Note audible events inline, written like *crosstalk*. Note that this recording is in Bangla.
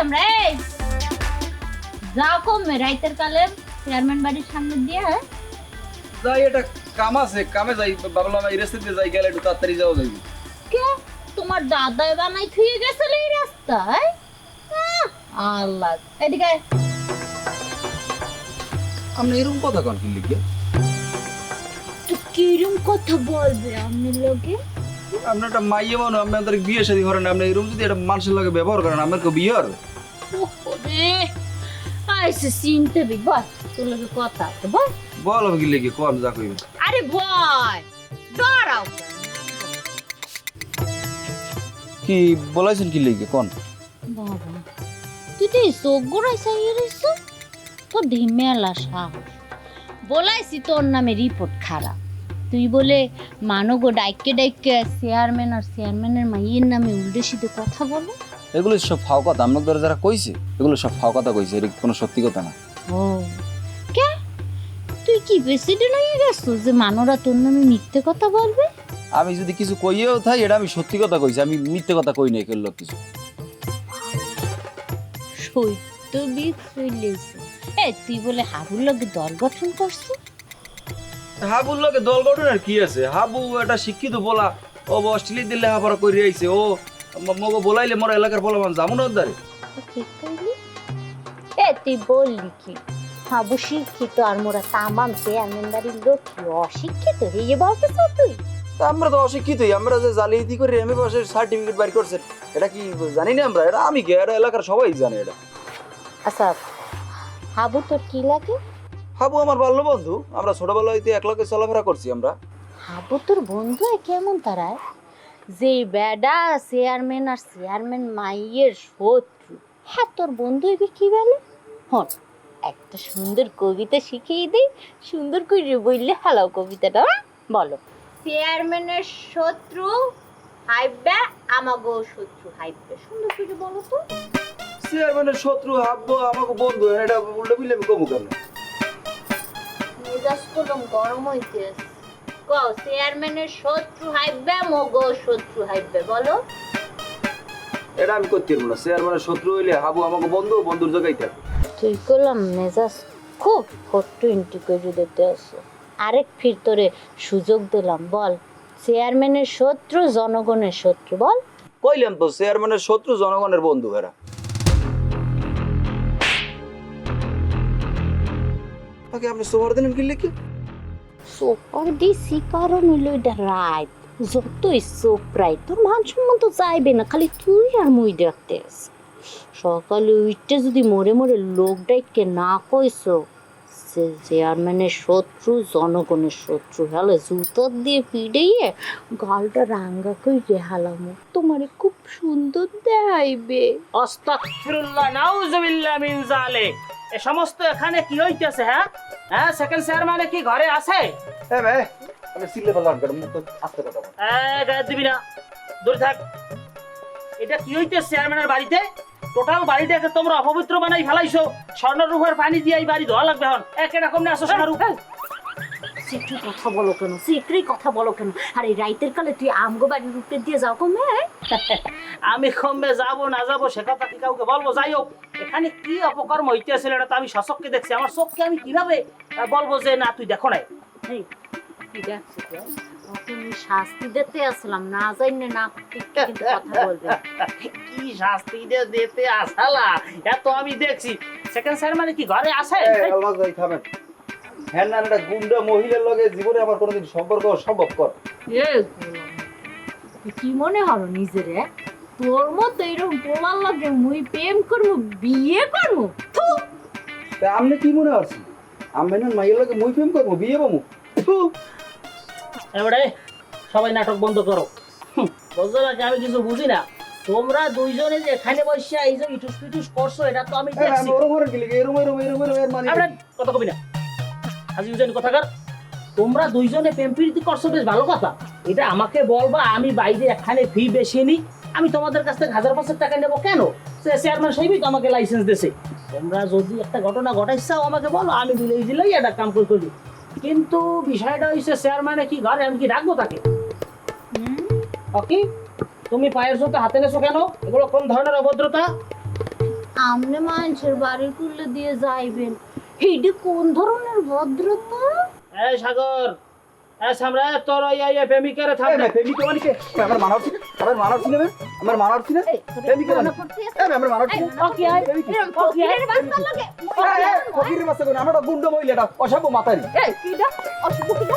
আমরা এই যাও কমে রাইতের কালে চেয়ারম্যান বাড়ির সামনে দিয়ে হ্যাঁ? যাই এটা কাম আছে কামে যাই ভাবলাম এই রেসিপিতে যাই গেলে একটু তাড়াতাড়ি যাওয়া যাই কে? তোমার দাদাই বানাই থুয়ে গেছিল এই রাস্তায়? আল্লাহ। এদিকে। আপনি এরকম কথা কন কি লিখে? তো কিরম কথা বলবে আমি লোকে? আপনি একটা মাইয়ে মানুষ আপনি আমাদের বিয়ে শাদী করেন আপনি এরকম যদি একটা মানুষের লাগে ব্যবহার করেন আপনার কেউ বিয়ে হবে? ওরে আইসে চিনতে বি বল তোর লোকে কথা বল। কি যা কইবে। আরে ডরাও কি বলাইছেন কি লিখে কোন? বাবা তুই তো এই চোখ গোড়াই চাইয়ে রইছ তোর সাহস। বলাইছি তোর নামে রিপোর্ট খারাপ। তুই বলে মানগো ডাইকে ডাইকে চেয়ারম্যান আর চেয়ারম্যানের মাইয়ের নামে উল্টে সিধে কথা বলো? এগুলো সব ফাও কথা আপনার দ্বারা যারা কইছে এগুলো সব ফাও কথা কইছে এটা কোনো সত্যি কথা না। ও। কে? তুই কি প্রেসিডেন্ট হয়ে গেছো যে মানরা তোর নামে মিথ্যে কথা বলবে? আমি যদি কিছু কইয়েও থাই এটা আমি সত্যি কথা কইছি আমি মিথ্যে কথা কই নাই কেউ কিছু। সত্যবিদ চলেছে এ তুই বলে হাবুর লগে দল গঠন করছ? হাবুর লোকে দল গঠন আর কি আছে? হাবু একটা শিক্ষিত বলা ও অস্ট্রেলিয়া দিল্লি হাফারা করে আইছে। ও মগো বলাইলে মোর এলাকার বলা মান যাব না ওর ঠিক করলি এ তুই বললি কি? হাবু শিক্ষিত আর মোরা তামাম চেয়ারম্যান বাড়ির লোক কি অশিক্ষিত হয়ে বলতেছ তুই? আমরা তো অশিক্ষিতই আমরা যে জালিয়াতি করে এমএ পাশের সার্টিফিকেট বাইর করছেন এটা কি জানি না আমরা এটা আমি কি? এটা এলাকার সবাই জানে এটা। আচ্ছা হাবু তোর কি লাগে? হাবু আমার বাল্য বন্ধু। আমরা ছোটবেলা হইতে একলাকে চলাফেরা করছি আমরা। হাবু তোর বন্ধু এ কেমন তারায়? যে বেডা চেয়ারম্যান আর চেয়ারম্যান মাইয়ের শত্রু। হ্যাঁ তোর বন্ধু এবে কি বলে? হন একটা সুন্দর কবিতা শিখিয়ে দিই সুন্দর করে বললে হালাও কবিতাটা হ্যাঁ? বলো। চেয়ারম্যানের শত্রু হাইবে আমাগো শত্রু হাইবে সুন্দর করে বলো তো। চেয়ারম্যানের শত্রু হাব্বু আমাকে বন্ধু এটা উল্টো বিলে আমি কমু কেন? গরম কও চেয়ারম্যানের শত্রু হাইবে মগো শত্রু হাইবে বলো। এটা আমি করতে পারব না। চেয়ারম্যানের শত্রু হইলে হাবু আমাকে বন্ধু বন্ধুর জায়গায় থাকে। তুই করলাম মেজাজ খুব ফটো ইন্টি করে দিতে আসো আরেক ফির তোরে সুযোগ দিলাম বল। চেয়ারম্যানের শত্রু জনগণের শত্রু বল। কইলাম তো চেয়ারম্যানের শত্রু জনগণের বন্ধু এরা। ওকে আপনি সোমার দিলেন কি লিখে? সোপার দিছি কারণ হইল এটা রাত। যতই প্রায় তোর মান সম্মান তো চাইবে না খালি তুই আর মুই দেখতে সকালে উইটে যদি মরে মরে লোক ডাইকে না কইছো সে চেয়ারম্যানের শত্রু জনগণের শত্রু হলে জুতোর দিয়ে পিড়েইয়ে গালটা রাঙ্গা কই হালামো। তোমারে খুব সুন্দর দেখাইবে। আস্তাগফিরুল্লাহ নাউজুবিল্লাহ মিন জালিক এ সমস্ত এখানে কি হইতেছে হ্যাঁ? হ্যাঁ সেকেন্ড শেয়ার মানে কি ঘরে আছে? হ্যাঁ ভাই আমি সিলে বললাম গরম মুখ তো আস্তে কথা বল। এ, গায়ে দিবি না। দূর থাক। এটা কি হইতেছে চেয়ারম্যানের বাড়িতে? টোটাল বাড়িটাকে তোমরা অপবিত্র বানাই ফেলাইছো। স্বর্ণ রূপের পানি দিয়ে এই বাড়ি ধোয়া লাগবে এখন। এক এরকম না আসো সোনারু সিক্রি কথা বলো কেন? সিক্রি কথা বলো কেন? আর এই রাইতের কালে তুই আমগো বাড়ির রুটে দিয়ে যাও *laughs* কমে আমি কমবে যাব না যাব সে কথা কি কাউকে বলব? যাই হোক এখানে কি অপকর্ম হইতেছিল এটা তো আমি সচককে দেখছি। আমার চোখকে আমি কীভাবে বলব যে না তুই দেখো নাই? কি দেখছিস শাস্তি দিতে আসলাম না জানি না কথা বলবে। *laughs* কি শাস্তি দিতে আসালা? এত আমি দেখছি। সেকেন্ড স্যার মানে কি ঘরে আসে থামেন। হ্যাঁ না একটা গুন্ডা মহিলার লগে জীবনে আমার কোনোদিন সম্পর্ক সম্ভব কর। কি মনে হলো নিজেরে? তোর মতো এরকম লাগে মুই প্রেম করব বিয়ে করব? তা আপনি কি মনে হচ্ছে আমি না মাইয়ের লগে মুই প্রেম করব বিয়ে বামু এবারে সবাই নাটক বন্ধ করো। বুঝছ আমি কিছু বুঝি না? তোমরা দুইজনে যে এখানে বসে এই যে ইটুস পিটুস করছ এটা তো আমি দেখছি। আমি ওরম ওরম গেলি এরম এরম এরম এরম এর মানে আমরা কথা কবি না। হাজি হুসেন কথাকার? তোমরা দুইজনে প্রেম প্রীতি করছ বেশ ভালো কথা। এটা আমাকে বলবা আমি বাইরে এখানে ফি বেশি নিই আমি তোমাদের কাছ থেকে হাজার পাঁচের টাকা নেব কেন? সে চেয়ারম্যান সাহেবই তো আমাকে লাইসেন্স দিছে তোমরা যদি একটা ঘটনা ঘটাইছাও আমাকে বলো আমি দিলেই দিলেই একটা কাম করে করি কিন্তু বিষয়টা হচ্ছে চেয়ারম্যানে কি ঘরে আমি কি রাখব তাকে? ওকে তুমি পায়ের জুতো হাতে নেছো কেন? এগুলো কোন ধরনের অভদ্রতা? আমনে মানুষের বাড়ির কুলে দিয়ে যাইবেন। এইটা কোন ধরনের ভদ্রতা এই সাগর এই সামরা তোর ওই এই প্রেমিকারে থামবে প্রেমিকা মানে কে আমার মানার ছিল আমার মানার ছিল আমার মানার ছিল এই, তোরে প্রেমিকা মনে? করতেছে? আমার মানার ছিল ওকে, আয়। এরম ফকিরের বাচ্চা লাগে। ফকিরের বাচ্চা করে আমরা গুন্ড মহিলাটা অসাবো মাতারি এই, কিডা? অশুভ কিডা?